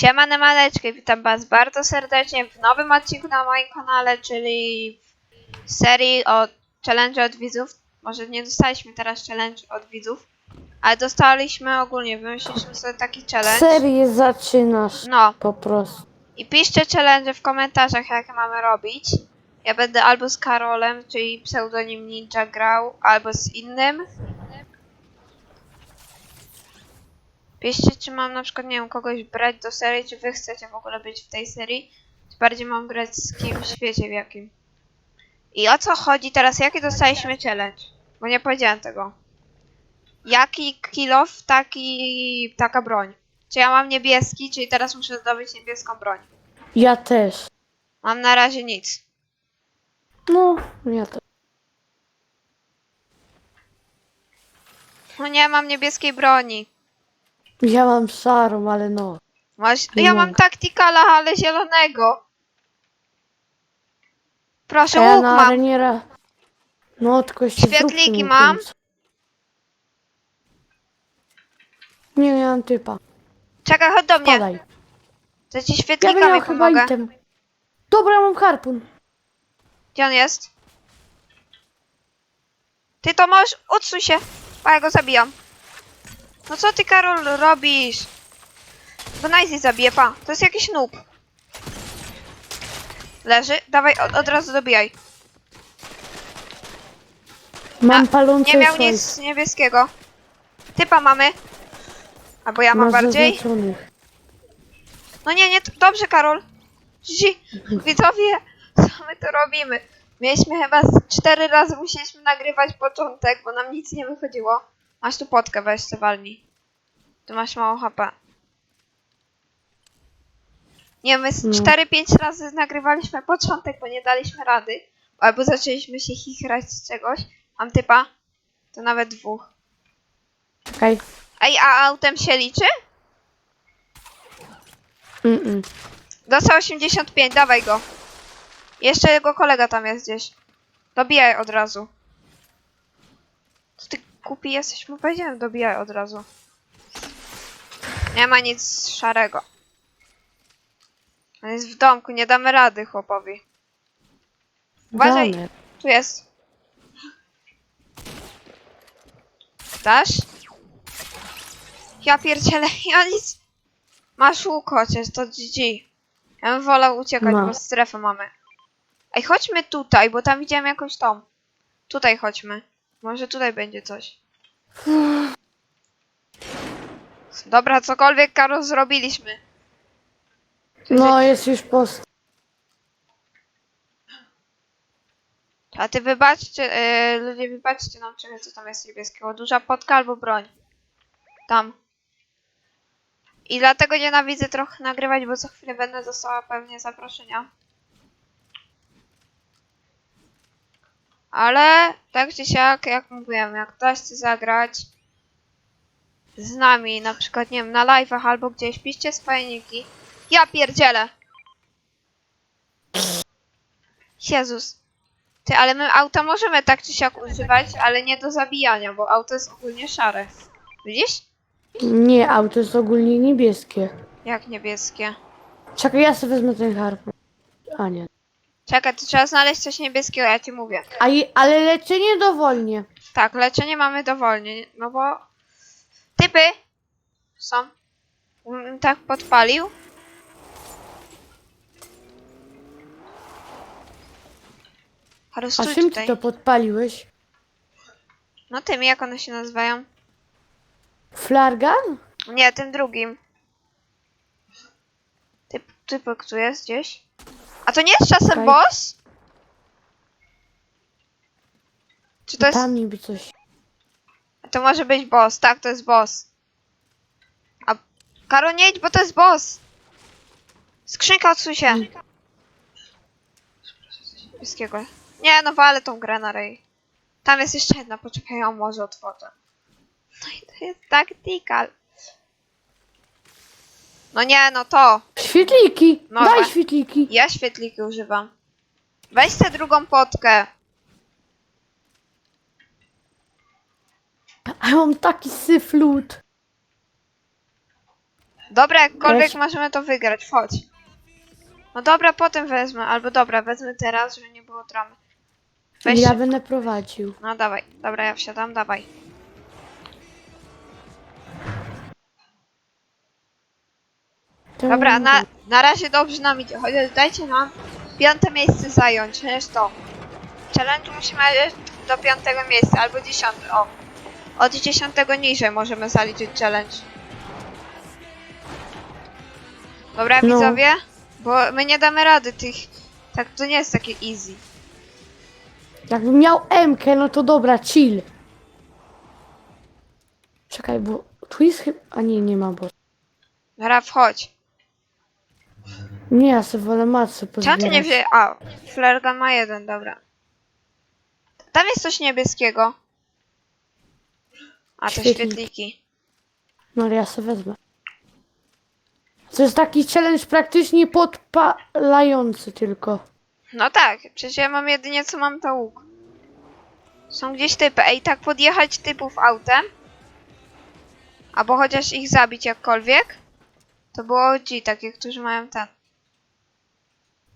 Siema Nemaneczki, witam was bardzo serdecznie w nowym odcinku na moim kanale, czyli w serii o challenge od widzów. Może nie dostaliśmy teraz challenge od widzów, ale dostaliśmy ogólnie, wymyśliliśmy sobie taki challenge. Serię zaczynasz No, po prostu. i piszcie challenge w komentarzach, jakie mamy robić. Ja będę albo z Karolem, czyli pseudonim Ninja grał, albo z innym. Piszcie, czy mam na przykład, nie wiem, kogoś brać do serii, czy wy chcecie w ogóle być w tej serii. Czy bardziej mam grać z kimś, wiecie w jakim. I o co chodzi teraz? Jaki dostaliśmy challenge? Bo nie powiedziałem tego. Jaki kilof, taki, taka broń. Czy ja mam niebieski, czyli teraz muszę zdobyć niebieską broń. Ja też. Mam na razie nic. No, ja też. No nie mam niebieskiej broni. Ja mam szarą, ale no. Masz... Ja mam mogę. taktykala, ale zielonego. Proszę, ja łuk na mam. arenie ra... No, tylko jeszcze Świetliki zróbcie mi mam. końcu. Nie miałam typa. Czekaj, chodź do mnie. Padaj. To ci Ja świetlikami miał chyba pomogę. item. Dobra, mam harpun. Gdzie on jest? Ty to możesz... Odsuń się. A ja go zabijam. No co ty, Karol, robisz? Bo Nice zabije, pa. To jest jakiś noob. Leży. Dawaj, od, od razu dobijaj. Mam A, palące Nie miał nic niebieskiego. Typa mamy. Albo ja mam Masz bardziej. zaznaczonych. No nie, nie, to- dobrze Karol. Dzi- Widzowie, co my tu robimy? Mieliśmy chyba z cztery razy musieliśmy nagrywać początek, bo nam nic nie wychodziło. Masz tu potkę, weź se walnij. Tu masz mało HP. Nie, my z No. 4-5 razy nagrywaliśmy początek, bo nie daliśmy rady. Albo zaczęliśmy się chichrać z czegoś. Mam typa. To nawet dwóch. Czekaj. Ej, a autem się liczy? Mm -mm. Dostał 85, dawaj go. Jeszcze jego kolega tam jest gdzieś. Dobijaj od razu. Co ty kupi jesteś? Mu powiedziałem, dobijaj od razu. Nie ma nic szarego. On jest w domku, nie damy rady chłopowi. Uważaj. Damy. Tu jest. Dasz? Ja pierdzielę, ja nic... Masz łuk chociaż, to GG. Ja bym wolał uciekać, No. bo strefę mamy. Ej, chodźmy tutaj, bo tam widziałem jakąś tą. Tutaj chodźmy. Może tutaj będzie coś. Dobra, cokolwiek, Karol, zrobiliśmy. No, jest już post. A ty wybaczcie, yy, ludzie wybaczcie nam czego, co tam jest niebieskiego. Duża potka albo broń. Tam. I dlatego nienawidzę trochę nagrywać, bo co chwilę będę dostała pewnie zaproszenia. Ale tak czy siak, jak mówiłem, jak ktoś chce zagrać z nami, na przykład, nie wiem, na live'ach albo gdzieś, piszcie swoje niki. Ja pierdzielę! Jezus. Ty, ale my auta możemy tak czy siak używać, ale nie do zabijania, bo auto jest ogólnie szare. Widzisz? Nie, auto jest ogólnie niebieskie. Jak niebieskie. Czekaj, ja sobie wezmę ten harpun. A nie. Czekaj, to trzeba znaleźć coś niebieskiego, ja ci mówię. A je, ale leczenie dowolnie. Tak, leczenie mamy dowolnie, no bo... Typy! Są. Mm, Tak podpalił. A czym ty tutaj. to podpaliłeś? No tymi, jak one się nazywają? Flargan? Nie, tym drugim. Typ, typek tu jest gdzieś. A to nie jest czasem Okej. boss? Czy to jest... Tam niby coś. To może być boss, tak, to jest boss. A Karo, nie idź, bo to jest boss. Skrzynka odsuń się. Wszystkiego. Nie, no walę tą grę na rej. Tam jest jeszcze jedna, poczekaj, ją może otworzę. No i to jest tactical. No nie, no to. Świetliki! No, Daj wa- świetliki! Ja świetliki używam. Weź tę drugą potkę. A ja mam taki syf lód. Dobra, jakkolwiek Weź. możemy to wygrać, chodź. No dobra, potem wezmę, albo dobra, wezmę teraz, żeby nie było dramy. Weź. Ja będę prowadził. No dawaj, dobra, ja wsiadam, dawaj. Dobra, na, na razie dobrze nam idzie, chociaż dajcie nam piąte miejsce zająć, to. Challenge musimy do piątego miejsca, albo dziesiąte, o. Od dziesiątego niżej możemy zaliczyć challenge. Dobra, No. widzowie? Bo my nie damy rady tych... Tak, to nie jest takie easy. Jakbym miał MK, no to dobra, chill. Czekaj, bo tu jest chyba... A nie, nie ma, bo... Dobra, wchodź. Nie, ja sobie wolę matce Czemu pozbierać. ty nie wie... A, Flergan ma jeden, dobra. Tam jest coś niebieskiego. A, to Świetliki. świetliki. No ale ja sobie wezmę. To jest taki challenge praktycznie podpalający tylko. No tak, przecież ja mam jedynie co mam to łuk. Są gdzieś typy. Ej, tak podjechać typów autem. Albo chociaż ich zabić jakkolwiek. To było ci takie, którzy mają ten.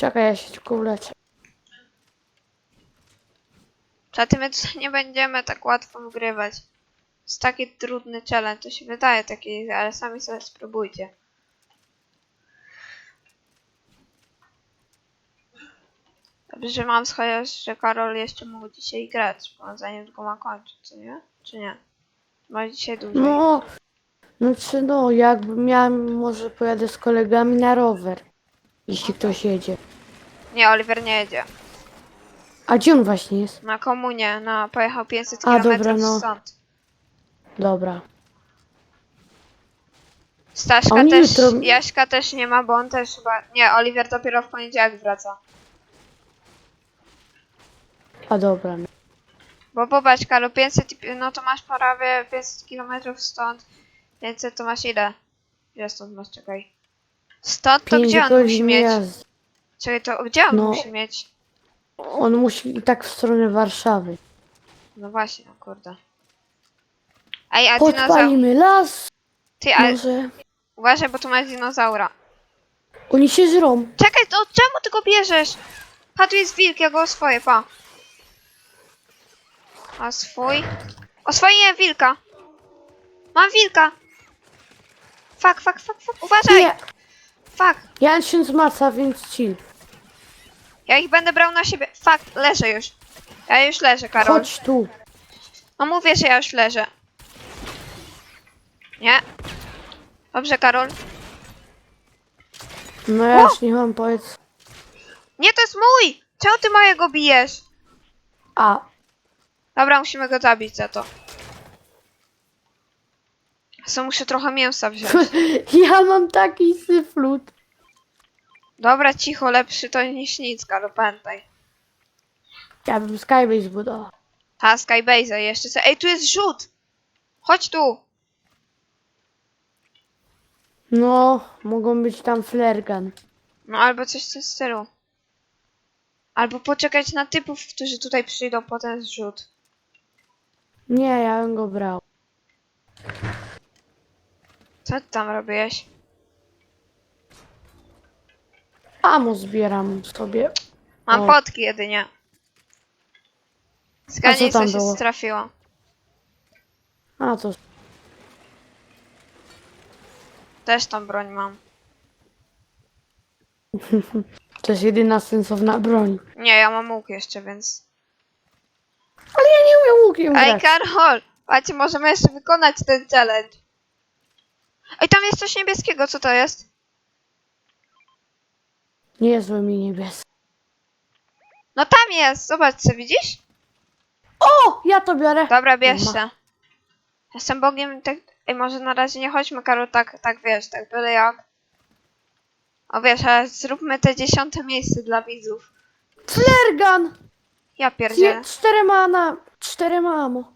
Czekaj, ja się tylko uleczę. Czady my tu nie będziemy tak łatwo wygrywać. Jest taki trudny challenge, to się wydaje taki, ale sami sobie spróbujcie. Dobrze, że mam chociaż, że Karol jeszcze mógł dzisiaj grać, bo on zanim tylko ma kończyć, co nie? Czy nie? Ma dzisiaj dłużej. No, no czy no, jakbym miałem, może pojadę z kolegami na rower. Jeśli ktoś jedzie. Nie, Oliver nie jedzie. A gdzie on właśnie jest? Na komunie, no, pojechał 500 A, km dobra, no. stąd. Dobra. Staszka On też, jutro- Jaśka też nie ma, bo on też chyba... Nie, Oliver dopiero w poniedziałek wraca. A dobra. no. Bo popatrz, Karol, 500, i pi- no to masz prawie 500 km stąd. 500 to masz ile? Ile stąd masz, czekaj. Stąd to Pięć gdzie on musi godzin mieć? jazdy. Czekaj, to gdzie on No. musi mieć? On musi i tak w stronę Warszawy. No właśnie, no kurde. Ej, a dinozaur... Podpalimy las. Ty, ale Może. uważaj, bo tu masz dinozaura. Oni się żrą. Czekaj, to czemu ty go bierzesz? Pa, tu jest wilk, ja go oswoję, pa. A swój? Oswoiłem wilka. Mam wilka. Fuck, fuck, fuck, fuck. Uważaj. Nie. Fuck. Ja się z maca, więc chill. Ja ich będę brał na siebie. Fuck, leżę już. Ja już leżę, Karol. Chodź tu. No mówię, że ja już leżę. Nie. Dobrze, Karol. No ja O! już nie mam powiedz. Nie, to jest mój! Czemu ty mojego bijesz? A. Dobra, musimy go zabić za to. Co muszę trochę mięsa wziąć. Ja mam taki syflut. Dobra, cicho, lepszy to niż nic, Karol, pamiętaj. Ja bym Skybase zbudował. Ta Skybase jeszcze co? Ej, tu jest rzut! Chodź tu! No, mogą być tam flergan. No albo coś w tym stylu. Albo poczekać na typów, którzy tutaj przyjdą po ten zrzut. Nie, ja bym go brał. Co ty tam robiłeś? Amo zbieram sobie. Mam O. potki jedynie. Zgadnij, co co tam się było? trafiło. A to. Też tą broń mam. To jest jedyna sensowna broń. Nie, ja mam łuk jeszcze, więc... Ale ja nie umiem łukiem Ej, grać. Karol! Patrzcie, możemy jeszcze wykonać ten challenge. Ej, tam jest coś niebieskiego, co to jest? Niezłe mi niebieskie. No tam jest, zobacz, co widzisz? O! Ja to biorę. Dobra, bierz się. Jestem bogiem, tak... Ej, może na razie nie chodźmy, Karol, tak, tak wiesz, tak byle jak. O wiesz, ale zróbmy te dziesiąte miejsce dla widzów. Flergan! Ja pierdzielę. Czterema na... Czterema amo.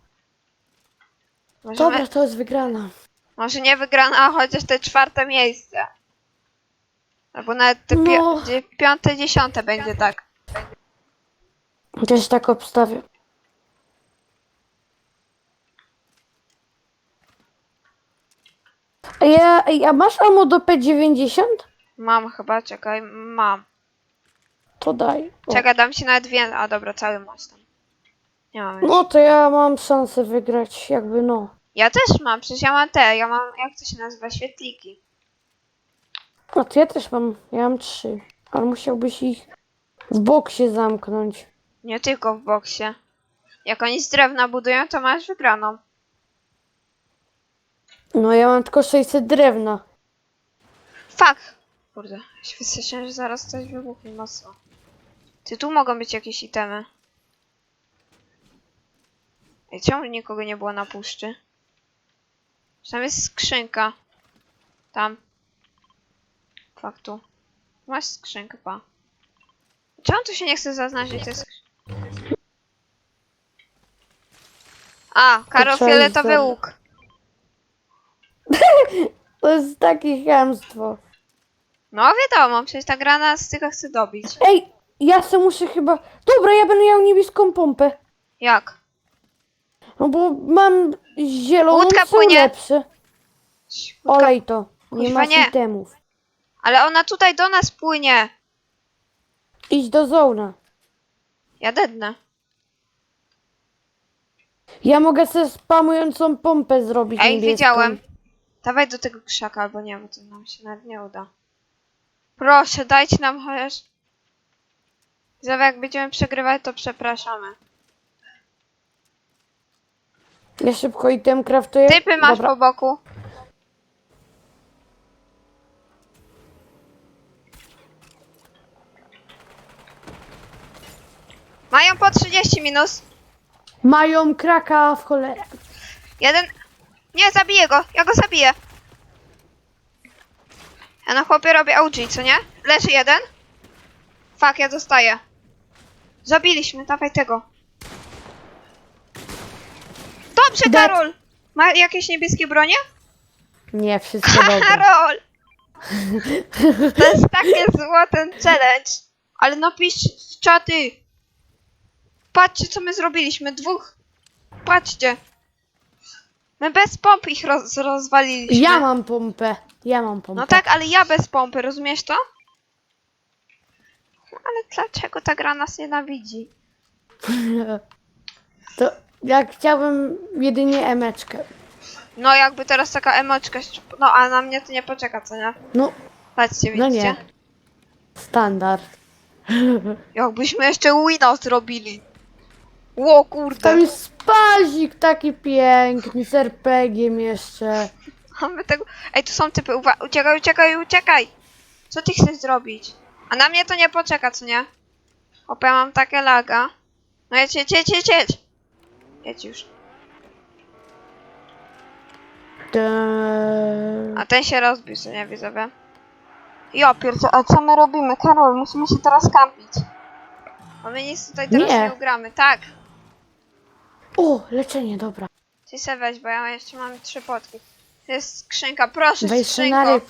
Możemy, Dobra, to jest wygrana. Może nie wygrana, a chociaż te czwarte miejsce. Albo nawet te pi No. dzie- piąte, dziesiąte będzie tak. Też tak obstawię. A ja, ej, a masz ammo do P90? Mam chyba, czekaj, mam. To daj. O. Czekaj, dam ci nawet więcej. A dobra, cały masz tam. Nie mam. No to ja mam szansę wygrać, jakby no. Ja też mam, przecież ja mam te, ja mam, jak to się nazywa, świetliki. No to ja też mam, ja mam trzy. Ale musiałbyś ich w boksie zamknąć. Nie tylko w boksie. Jak oni z drewna budują, to masz wygraną. No ja mam tylko 600 drewna. Fuck! Kurde, ja się wystraszyłem, że zaraz coś wybuchnie mocno. Ty, tu mogą być jakieś itemy. Ej, czemu nikogo nie było na puszczy? Tam jest skrzynka. Tam. Fuck, tu. Masz skrzynkę, pa. Czemu tu się nie chce zaznaczyć? To jest... A, Karol trzeba Fioletowy za- łuk. To jest takie chamstwo. No wiadomo, przecież ta gra nas tylko chce dobić. Ej, ja se muszę chyba... Dobra, ja będę miał niebieską pompę. Jak? No bo mam zieloną, Łódka są płynie. lepsze. Łódka- Olej to. Nie Kuźwa, ma nie. itemów. Ale ona tutaj do nas płynie. Idź do zona. Ja dednę. Ja mogę sobie spamującą pompę zrobić Ej, niebieską. widziałem. Dawaj do tego krzaka, albo nie, bo to nam się nawet nie uda. Proszę, dajcie nam chociaż... Zaraz jak będziemy przegrywać, to przepraszamy. Ja szybko item craftuję. Typy masz Dobra. po boku. Mają po 30 minus. Mają kraka w cholerę. Jeden... Nie, zabiję go. Ja go zabiję. Ja na chłopie robię OG, co nie? Leży jeden. Fuck, ja dostaję. Zabiliśmy, dawaj tego. Dobrze, Dead. Karol! Ma jakieś niebieskie bronie? Nie, wszystko dobrze. Karol! To jest takie zło ten challenge. Ale napisz w czaty. Patrzcie, co my zrobiliśmy. Dwóch. Patrzcie. My bez pomp ich roz rozwaliliśmy. Ja mam pompę. Ja mam pompę. No tak, ale ja bez pompy, rozumiesz to? Ale dlaczego ta gra nas nienawidzi? To ja chciałbym jedynie emeczkę. No jakby teraz taka emoczka, no a na mnie to nie poczeka, co nie? No, Patrzcie, no widzicie? nie. Standard. Jakbyśmy jeszcze wina zrobili. Ło kurde. Tam jest spazik taki piękny, z RPG-iem jeszcze. Mamy tego... Ej, tu są typy, uwa- uciekaj, uciekaj, uciekaj! Co ty chcesz zrobić? A na mnie to nie poczeka, co nie? Opa, ja mam takie laga. No jedź, jedź, jedź, jedź, jedź! Jedź już. Te- A ten się rozbił, co nie, widzowie? Jo, pierdzie, a co my robimy? Karol, musimy się teraz kampić. Bo my nic tutaj teraz Nie. nie, ugramy, tak. O, leczenie, dobra. Ty se weź, bo ja jeszcze mam trzy potki. To jest skrzynka, proszę, Weź na skrzynko. ryb.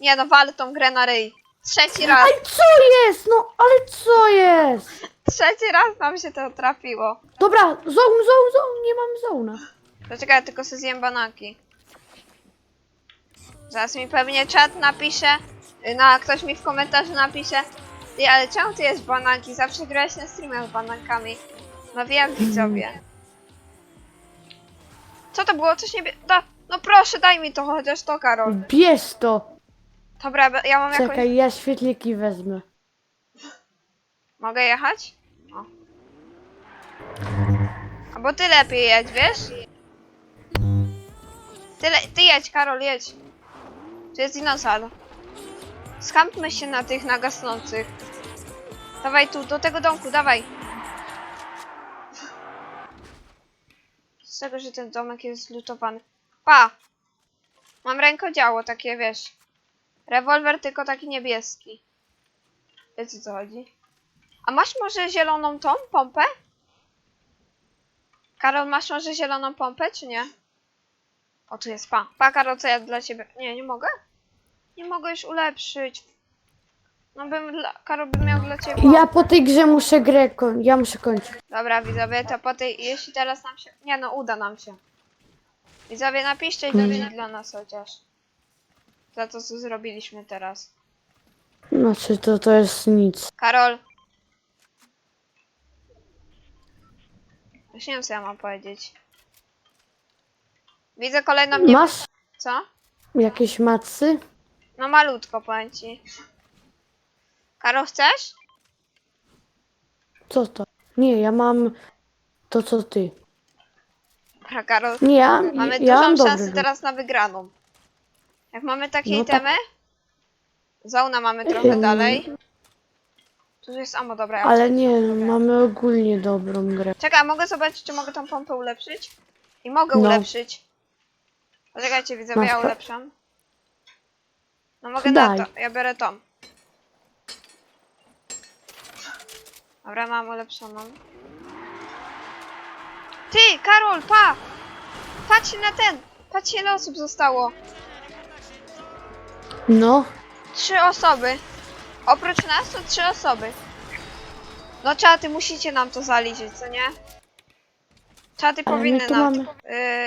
Nie no, walę tą grę na ryj. Trzeci raz. Ej, co jest? No, ale co jest? Trzeci raz nam się to trafiło. Dobra, zone, zone, zone, nie mam zona. Ja tylko sobie zjem banaki? Zaraz mi pewnie czat napisze, y, na ktoś mi w komentarzu napisze Ty, ale czemu ty jesz bananki? Zawsze grałeś na streamach z banankami. No wiem, widzowie. Co to było? Coś nie... Da, no proszę, daj mi to chociaż to, Karol. Bierz to. Dobra, ja mam jakąś... Czekaj, ja świetliki wezmę. Mogę jechać? O. Albo ty lepiej jedź, wiesz? Ty, ty jedź, Karol, jedź. Tu jest dinozaur. Skampmy się na tych nagasnących. Dawaj tu, do tego domku, dawaj. Z tego, że ten domek jest zlutowany. Pa! Mam rękodziało takie, wiesz. Rewolwer tylko taki niebieski. Wiecie co chodzi? A masz może zieloną tą pompę? Karol, masz może zieloną pompę, czy nie? O, tu jest pa. Pa, Karol, co ja dla ciebie... Nie, nie mogę? Nie mogę już ulepszyć. No bym dla... Karol bym miał dla ciebie... Ja po tej grze muszę grę koń... Ja muszę kończyć. Dobra, widzowie, to po tej... Jeśli teraz nam się... Nie no, uda nam się. Widzowie, napiszcie, ile Mhm. dla nas chociaż. Za to, co zrobiliśmy teraz. Znaczy, to, to jest nic. Karol. Już nie wiem, co ja mam powiedzieć. Widzę kolejną nie... Masz Co? jakieś macy? No malutko, powiem ci. Karol, chcesz? Co to? Nie, ja mam to, co ty. Dobra, Karol. Nie, ja, Mamy ja mam dużą dobry szansę lód. teraz na wygraną. Jak mamy takie No tak. itemy. Zauna mamy trochę dalej. Tu jest ammo, dobra. Ja Ale nie, mamy ogólnie dobrą grę. Czekaj, mogę zobaczyć, czy mogę tą pompę ulepszyć? I mogę No. ulepszyć. Poczekajcie, widzę, Masz ja to? ulepszam. No mogę na Daj. to, ja biorę tą. Dobra, mam ulepszoną. Ty, Karol, pa! Patrz na ten! Patrz ile osób zostało. No, Trzy osoby. Oprócz nas to trzy osoby. No czaty, musicie nam to zaliczyć, co nie? Czaty Ale my powinny tu nam... mamy-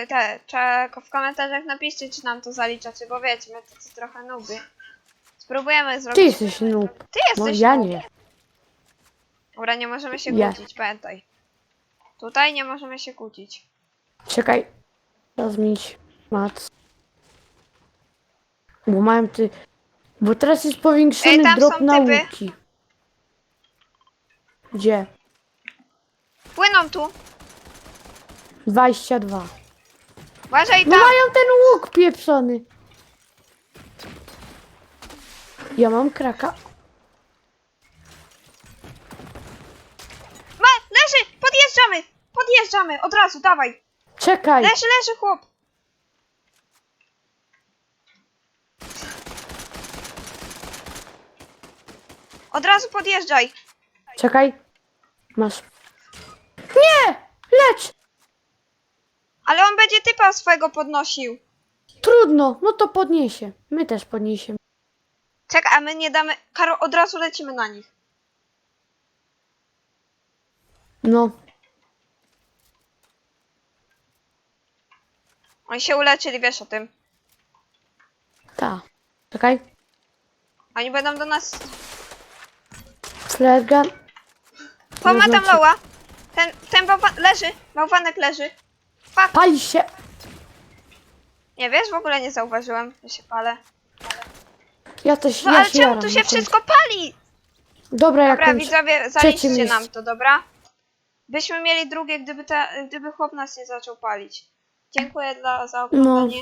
Yy, te, cze, w komentarzach napiszcie, czy nam to zaliczacie, bo wiecie, my tacy trochę nuby. Spróbujemy ty zrobić... jesteś noob. Ty No jesteś ja nie. Dobra, nie możemy się Ja. kłócić, pamiętaj. Tutaj nie możemy się kłócić. Czekaj. Trzeba zmienić mac. Bo mają ty... Bo teraz jest powiększony Ej, tam drop są na typy. łuki. Gdzie? Płyną tu! 22. Uważaj No tam! mają ten łuk pieprzony. Ja mam kraka. Ma, leży! Podjeżdżamy! Podjeżdżamy! Od razu, dawaj! Czekaj. Leży, leży chłop! Od razu podjeżdżaj! Czekaj. Masz. Nie! Lecz! Ale on będzie typa swojego podnosił. Trudno. No to podniesie. My też podniesiemy. Czekaj, a my nie damy... Karo, od razu lecimy na nich. No. Oni się uleczyli, wiesz o tym. Ta. Czekaj. Oni będą do nas... Flare gun. Po ma tam loła. Ten, ten bałwan... Leży. Bałwanek leży. Fuck. Pali się. Nie wiesz, w ogóle nie zauważyłem, że się palę. Ja też. No ja ale się czemu jaram, tu się no wszystko pali? Dobra, ja Dobra, kończę. widzowie, zaliczcie miejsce. nam to, dobra? Byśmy mieli drugie, gdyby, ta, gdyby chłop nas nie zaczął palić. Dziękuję dla, za oglądanie.